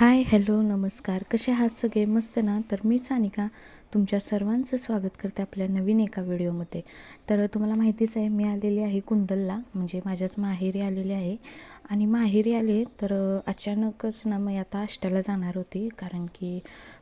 Hi hello नमस्कार. कसे आहात सगळे? मस्त ना? तर मी सानिका तुमच्या सर्वांचं स्वागत करते आपल्या नवीन एका व्हिडिओमध्ये. तर तुम्हाला माहितीच आहे मी आलेली आहे कुंडलला म्हणजे माझ्याच माहेरी आलेली आहे. आणि माहेरी आले तर अचानकच ना मी आता आष्ट्याला जाणार होती कारण की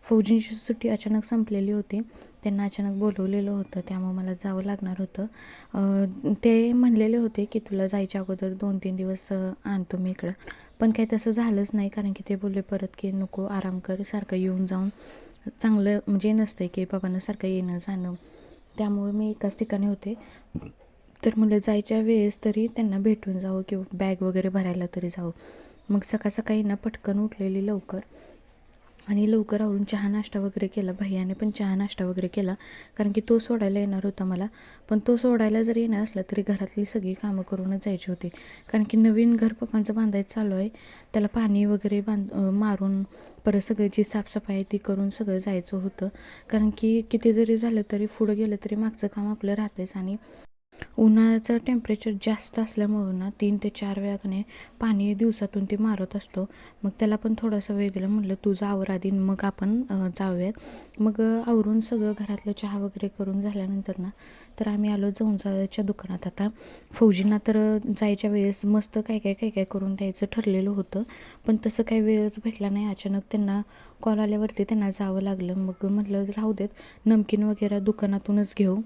फौजींची सुट्टी अचानक संपलेली होती. त्यांना अचानक बोलवलेलं होतं त्यामुळे मला जावं लागणार होतं. ते म्हणलेले होते की तुला जायच्या अगोदर दोन तीन दिवस आणतो मी इकडं. पण काही तसं झालंच नाही कारण की ते बोलले परत की नको आराम कर सारखं येऊन जाऊन. चांगलं म्हणजे नसतं आहे की बाबांना सारखं येणं जाणं. त्यामुळे मी एकाच ठिकाणी होते. तर मुलं जायच्या वेळेस तरी त्यांना भेटून जावं किंवा बॅग वगैरे भरायला तरी जावं. मग सकाळ सकाळी ना पटकन उठलेली लवकर. आणि लवकर आवरून चहा नाश्ता वगैरे केला. भैयाने पण चहा नाश्ता वगैरे केला. कारण की तो सोडायला येणार होता मला. पण तो सोडायला जरी येणार असला तरी घरातली सगळी कामं करूनच जायची होती. कारण की नवीन घर पप्पांचं बांधायचं चालू आहे. त्याला पाणी वगैरे बांध मारून परत सगळ्याची साफसफाई ती करून सगळं जायचं होतं. कारण की किती जरी झालं तरी पुढं गेलं तरी मागचं काम आपलं राहतेच आणि उन्हाळ्याचं टेम्परेचर जास्त असल्यामुळं ना तीन ते चार वेळाने पाणी दिवसातून ते मारत असतो. मग त्याला पण थोडासा वेळ दिला म्हटलं तुझं आवर आधी मग आपण जाऊयात. मग आवरून सगळं घरातलं चहा वगैरे करून झाल्यानंतर ना तर आम्ही आलो जाऊनच्या दुकानात. आता फौजींना तर जायच्या वेळेस मस्त काय काय काय काय करून द्यायचं ठरलेलं होतं. पण तसं काही वेळच भेटला नाही. अचानक त्यांना कॉल आल्यावरती त्यांना जावं लागलं. मग म्हटलं राहू देत नमकीन वगैरे दुकानातूनच घेऊ.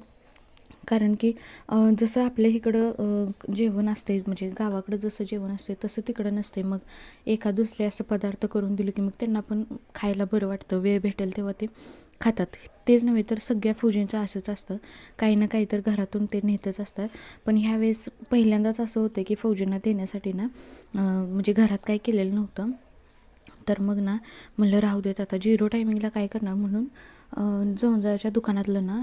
कारण की जसं आपल्या इकडं जेवण असते म्हणजे गावाकडं जसं जेवण असते तसं तिकडं नसते मग एका दुसरे असं पदार्थ करून दिले की मग त्यांना पण खायला बरं वाटतं. वेळ भेटेल तेव्हा ते खातात. तेच नव्हे तर सगळ्या फौजींचं असंच असतं. काही ना काही तर घरातून ते नेतच असतात. पण ह्यावेळेस पहिल्यांदाच असं होतं की फौजींना देण्यासाठी ना म्हणजे घरात काही केलेलं नव्हतं. तर मग ना म्हणलं राहू देत आता. झिरो टायमिंगला काय करणार म्हणून जोंजाच्या दुकानातलं ना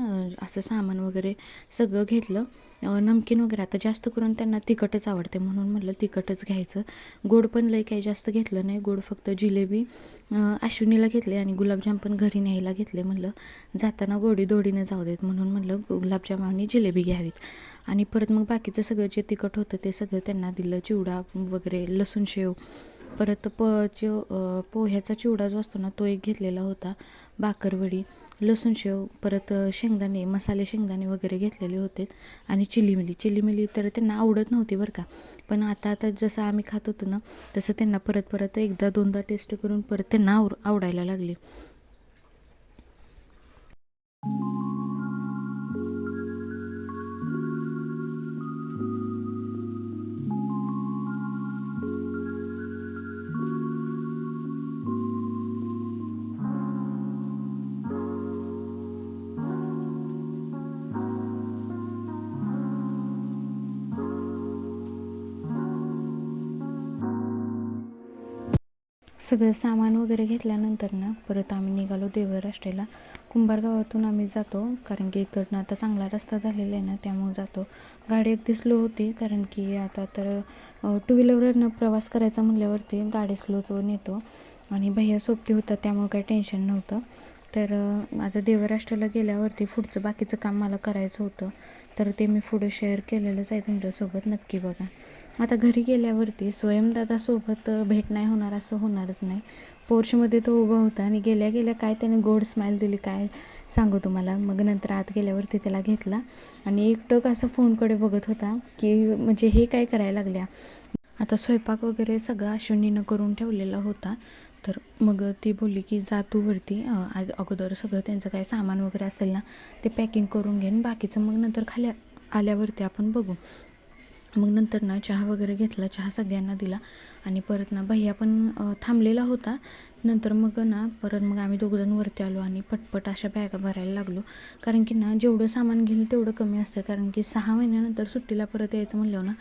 असं सामान वगैरे सगळं घेतलं. नमकीन वगैरे. आता जास्त करून त्यांना तिखटच आवडते म्हणून म्हटलं तिखटच घ्यायचं. गोड पण लई काही जास्त घेतलं नाही. गोड फक्त जिलेबी अश्विनीला घेतले आणि गुलाबजाम पण घरी न्यायला घेतले म्हटलं जाताना गोडी दोडीनं जाऊ देत म्हणून म्हटलं गुलाबजाम आणि जिलेबी घ्यावीत. आणि परत मग बाकीचं सगळं जे तिखट होतं ते सगळं त्यांना दिलं. चिवडा वगैरे लसूण शेव. परत प पोह्याचा चिवडा जो असतो ना तो एक घेतलेला होता. बाकरवडी लसूण शेव परत शेंगदाणे मसाले शेंगदाणे वगैरे घेतलेले होते आणि चिली मिली. चिली मिली तर त्यांना आवडत नव्हती बरं का. पण आता आता जसं आम्ही खात होतो ना तसं त्यांना परत परत एकदा दोनदा टेस्ट करून परत त्यांना आव आवडायला लागले. सगळं सामान वगैरे घेतल्यानंतर ना परत आम्ही निघालो देवराष्ट्रेला. कुंभार गावातून आम्ही जातो कारण की इकडनं आता चांगला रस्ता झालेला आहे ना त्यामुळे जातो. गाडी अगदी स्लो होती कारण की आता तर टू व्हीलरवरनं प्रवास करायचा म्हटल्यावरती गाडी स्लोच नेतो आणि भैया सोबती होता त्यामुळे काही टेन्शन नव्हतं. तर आता देवराष्ट्राला गेल्यावरती पुढचं बाकीचं काम मला करायचं होतं. तर ते मी पुढं शेअर केलेलंच आहे तुमच्यासोबत नक्की बघा. आता घरी गेल्यावरती स्वयंदादासोबत भेट नाही होणार असं होणारच नाही. पोर्शमध्ये तो उभा होता आणि गेल्या गेल्या काय त्याने गोड स्माईल दिली काय सांगू तुम्हाला. मग नंतर आत गेल्यावरती त्याला घेतला आणि एकटक असं फोनकडे बघत होता की म्हणजे हे काय करायला लागल्या. आता स्वयंपाक वगैरे सगळं अश्विनीनं करून ठेवलेला होता. तर मग ती बोलली की जा तू वरती अगोदर सगळं त्यांचं काय सामान वगैरे असेल ना ते पॅकिंग करून घेईन बाकीचं मग नंतर खाल्या आल्यावरती आपण बघू. मग नंतर ना चहा वगैरे घेतला चहा सगळ्यांना दिला आणि परत ना भैया पण थांबलेला होता. नंतर मग ना परत मग आम्ही दोघंजण वरती आलो आणि पटपट अशा बॅगा भरायला लागलो. कारण की ना जेवढं सामान घेईल तेवढं कमी असतं. कारण की सहा महिन्यानंतर सुट्टीला परत यायचं म्हणलं ना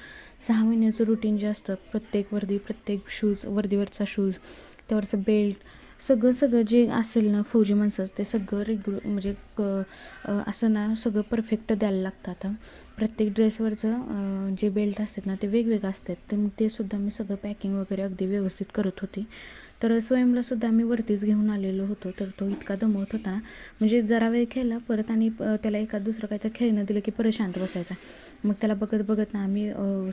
सहा महिन्याचं रुटीन जे असतं प्रत्येक वर्दी प्रत्येक शूज वर्दीवरचा शूज त्यावरचं बेल्ट सगळं सगळं जे असेल ना फौजी माणसाचं ते सगळं रेग्युलर म्हणजे क असं ना सगळं परफेक्ट द्यायला लागतं आता. प्रत्येक ड्रेसवरचं जे बेल्ट असतात ना ते वेगवेगळं असतात. तर मग ते सुद्धा मी सगळं पॅकिंग वगैरे अगदी व्यवस्थित करत होते. तर स्वयंलासुद्धा मी वरतीच घेऊन आलेलो होतो. तर तो इतका दमवत होता ना. म्हणजे जरा वेळ खेळला परत आणि त्याला एका दुसरं काहीतरी खेळणं दिलं की परत शांत बसायचा. मग त्याला बघत बघत ना आम्ही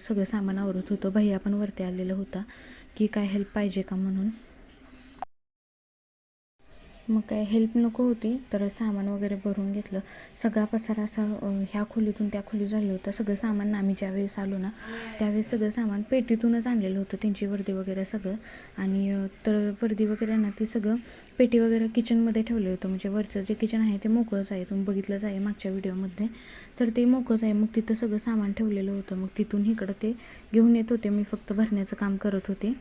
सगळं सामान आवरत होतो. भैया पण वरती आलेला होता की काय हेल्प पाहिजे का म्हणून. मग काय हेल्प नको होती तर सामान वगैरे भरून घेतलं. सगळा पसारा असा ह्या खोलीतून त्या खोली झालं होतं. सगळं सामान आम्ही ज्यावेळेस आलो ना त्यावेळेस सगळं सामान पेटीतूनच आणलेलं होतं. त्यांची वर्दी वगैरे सगळं. आणि तर वर्दी वगैरे ना ती सगळं पेटी वगैरे किचनमध्ये ठेवलं होतं. म्हणजे वरचं जे किचन आहे ते मोकळंच आहे. तुम्ही बघितलंच आहे मागच्या व्हिडिओमध्ये तर ते मोकळंच आहे. मग तिथं सगळं सामान ठेवलेलं होतं. मग तिथून इकडं ते घेऊन येत होते. मी फक्त भरण्याचं काम करत होते.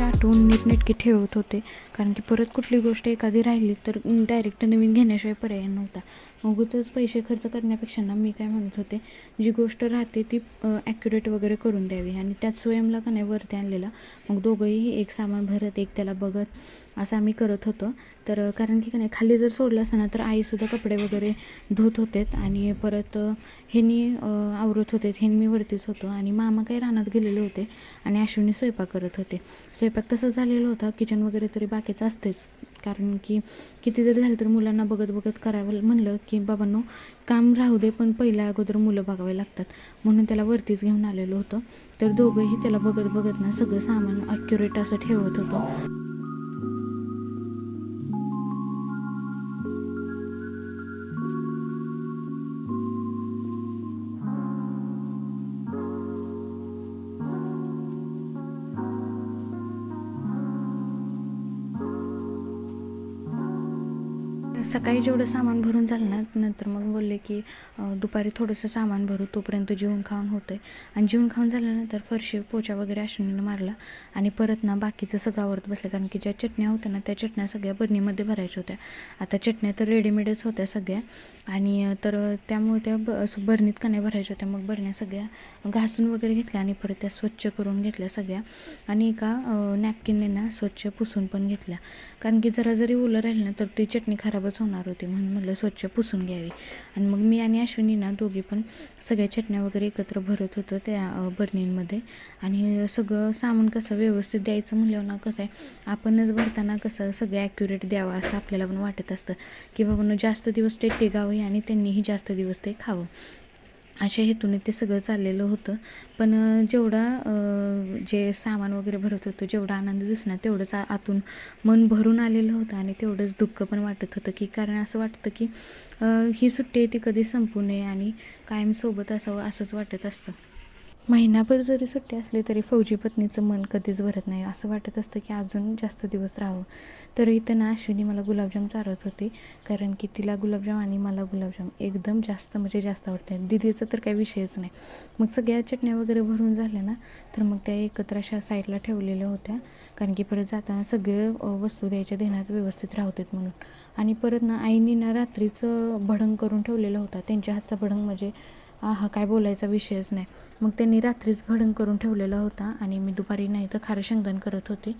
प्रत्येक आठवण अशी नीटनेटकी ठेवत होते. कारण की परत कुठली गोष्ट एखादी राहिली तर डायरेक्ट नवीन घेण्याशिवाय पर्याय नव्हता. उगाचच पैसे खर्च करण्यापेक्षा ना मी काय म्हणत होते जी गोष्ट राहते ती ॲक्युरेट वगैरे करून द्यावी. आणि त्यात स्वयंला का नाही वरती आणलेला मग दोघंही एक सामान भरत एक त्याला बघत असं आम्ही करत होतो. तर कारण की का नाही खाली जर सोडलं असतं ना तर आईसुद्धा कपडे वगैरे धुत होतेत आणि परत अ, ह्यांनी आवरत होते ह्यांनी मी वरतीच होतो आणि मामा काही रानात गेलेले होते आणि अश्विनी स्वयंपाक करत होते. स्वयंपाक तसं झालेलं होता किचन वगैरे तरी बाकीचं असतेच. कारण की किती जरी झालं तर मुलांना बघत बघत करावं म्हणलं की बाबांनो काम राहू दे पण पहिल्या अगोदर मुलं बघावे लागतात. म्हणून त्याला वरतीच घेऊन आलेलो होतो. तर दोघंही त्याला बघत बघत ना सगळं सामान अक्युरेट असं ठेवत होतो. सकाळी जेवढं सामान भरून झालं ना नंतर मग बोलले की दुपारी थोडंसं सामान भरू तोपर्यंत जेवण खाऊन होतं आहे आणि जेवण खाऊन झाल्यानंतर फरशी पोचा वगैरे अश्विनीनं मारला आणि परत ना बाकीचं सगळं आवरत बसलं. कारण की ज्या चटण्या होत्या ना त्या चटण्या सगळ्या बरणीमध्ये भरायच्या होत्या. आता चटण्या तर रेडीमेडच होत्या सगळ्या. आणि तर त्यामुळे त्या ब असं बरणीत का नाही भरायच्या होत्या. मग बरण्या सगळ्या घासून वगैरे घेतल्या आणि परत त्या स्वच्छ करून घेतल्या सगळ्या. आणि एका नॅपकिनने ना स्वच्छ पुसून पण घेतल्या. कारण की जरा जरी ओलं राहिलं ना तर ती चटणी खराब खराबच होणार होती म्हणून म्हटलं स्वच्छ पुसून घ्यावी. आणि मग मी आणि अश्विनी ना दोघी पण सगळ्या चटण्या वगैरे एकत्र भरत होतो त्या बर्नींमध्ये आणि सगळं सामान कसं व्यवस्थित द्यायचं म्हणल्यावर ना कसं आहे आपणच भरताना कसं सगळं ॲक्युरेट द्यावं असं आपल्याला पण वाटत असतं. की बाबांनो जास्त दिवस ते टिकावं आणि त्यांनीही जास्त दिवस ते खावं. अशा हेतूने ते सगळं चाललेलं होतं. पण जेवढा जे सामान वगैरे भरत होतं जेवढा आनंद दिसणार तेवढंच आतून मन भरून आलेलं होतं आणि तेवढंच दुःख पण वाटत होतं की कारण असं वाटतं की ही सुट्टी ती कधी संपू नये आणि कायम सोबत असावं असंच वाटत असतं. महिनाभर जरी सुट्टी असली तरी फौजी पत्नीचं मन कधीच भरत नाही. असं वाटत असतं की अजून जास्त दिवस राहावं. तर इथं ना अश्विनी मला गुलाबजाम चारत होती. कारण की तिला गुलाबजाम आणि मला गुलाबजाम एकदम जास्त म्हणजे जास्त आवडते. दिदीचं तर काही विषयच नाही. मग सगळ्या चटण्या वगैरे भरून झाल्या ना तर मग त्या एकत्र अशा साईडला ठेवलेल्या होत्या. कारण की परत जाताना सगळे वस्तू द्यायच्या देण्यात व्यवस्थित राहतात म्हणून. आणि परत ना आईनी ना रात्रीचं भडंग करून ठेवलेलं होता. त्यांच्या हातचा भडंग म्हणजे आहा काय बोलायचा विषयच नाही. मग त्यांनी रात्रीच भडंग करून ठेवलेला होता आणि मी दुपारी नाही तर खारं शेंगदाण करत होते.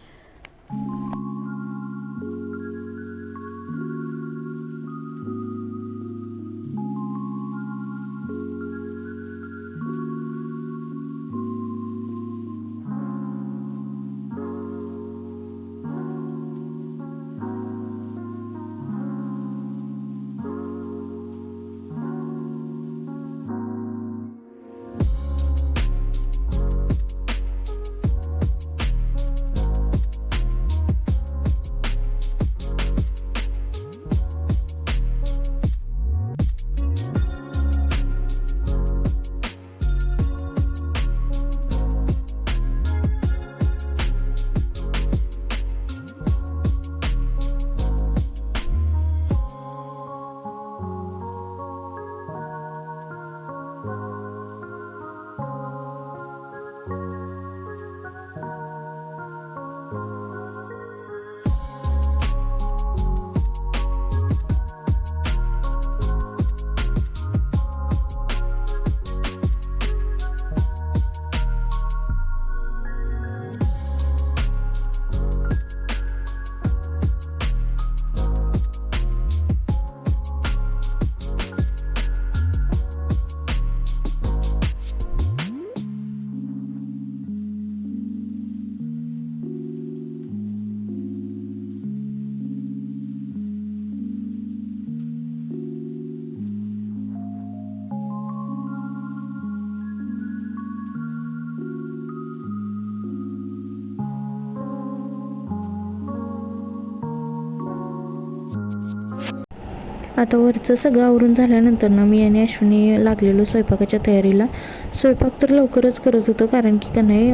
आता वरचं सगळं आवरून झाल्यानंतर ना मी आणि अश्विनी लागलेलो स्वयंपाकाच्या तयारीला. स्वयंपाक तर लवकरच करत होतो कारण की का नाही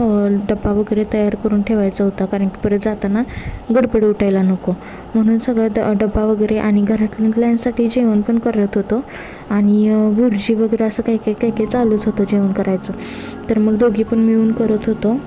डब्बा वगैरे तयार करून ठेवायचा होता कारण की परत जाताना गडबड उठायला नको. म्हणून सगळं ड डब्बा वगैरे आणि घरातल्यांसाठी जेवण पण करत होतो. आणि भुर्जी वगैरे असं काही काही काही काही चालूच होतं जेवण करायचं. तर मग दोघी पण मिळून करत होतो.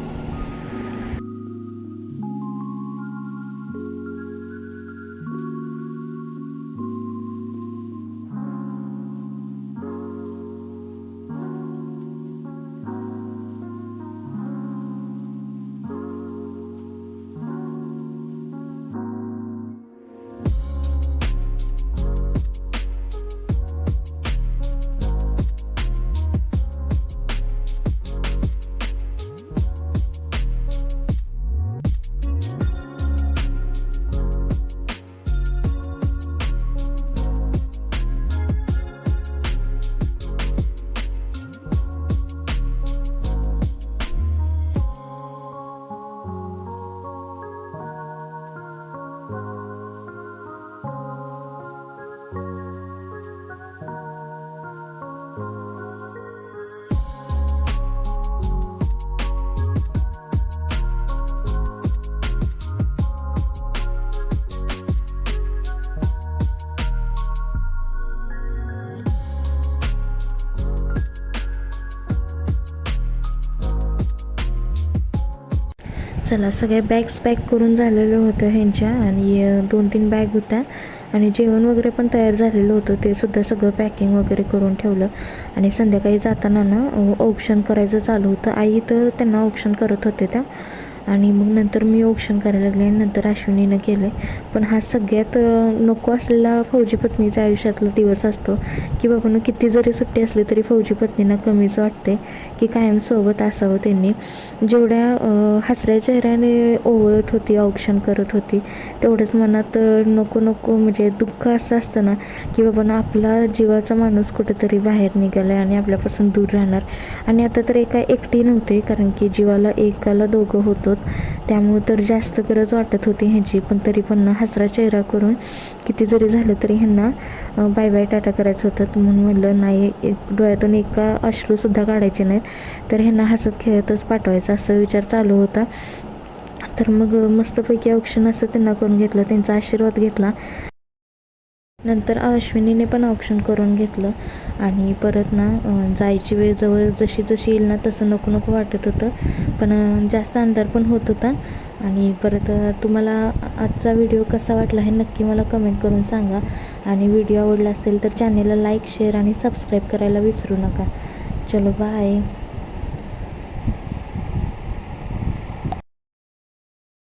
चला सगळ्या बॅग्स पॅक करून झालेलं होतं ह्यांच्या आणि दोन तीन बॅग होत्या आणि जेवण वगैरे पण तयार झालेलं होतं. ते सुद्धा सगळं पॅकिंग वगैरे करून ठेवलं आणि संध्याकाळी जाताना ना औक्षण करायचं चालू होतं. आई तर त्यांना औक्षण करत होते त्या. आणि मग नंतर मी औक्षण करायला लागले आणि नंतर अश्विनीनं केलं पण हा सगळ्यात नको असलेला फौजी पत्नीचा आयुष्यातला दिवस असतो की बाबा किती जरी सुट्टी असली तरी फौजी पत्नींना कमीच वाटते की कायम सोबत असावं त्यांनी. जेवढ्या हसऱ्या चेहऱ्याने ओवळत होती औक्षण करत होती तेवढंच मनात नको नको म्हणजे दुःख असं असतं ना की बाबा ना आपला जीवाचा माणूस कुठेतरी बाहेर निघाला आहे आणि आपल्यापासून दूर राहणार. आणि आता तर एका एकटी नव्हते कारण की जीवाला एकाला दोघं होतं. त्यामुळं तर जास्त गरज वाटत होती ह्याची. पण तरी पण हसरा चेहरा करून किती जरी झालं तरी ह्यांना बाय बाय टाटा करायचं होतं. म्हणून म्हणलं नाही एक डोळ्यातून एका अश्रूसुद्धा काढायचे नाहीत. तर ह्यांना हसत खेळतच पाठवायचा असा विचार चालू होता. तर मग मस्तपैकी औक्षण असं त्यांना करून घेतलं. त्यांचा आशीर्वाद घेतला. नंतर अश्विनीने पण ऑप्शन करून घेतलं. आणि परत ना जायची वेळ जवळ जशी जशी येईल ना तसं नको नको वाटत होतं. पण जास्त अंधार पण होत होता. आणि परत तुम्हाला आजचा व्हिडिओ कसा वाटला हे नक्की मला कमेंट करून सांगा. आणि व्हिडिओ आवडला असेल तर चॅनेलला लाईक शेअर आणि सबस्क्राईब करायला विसरू नका. चलो बाय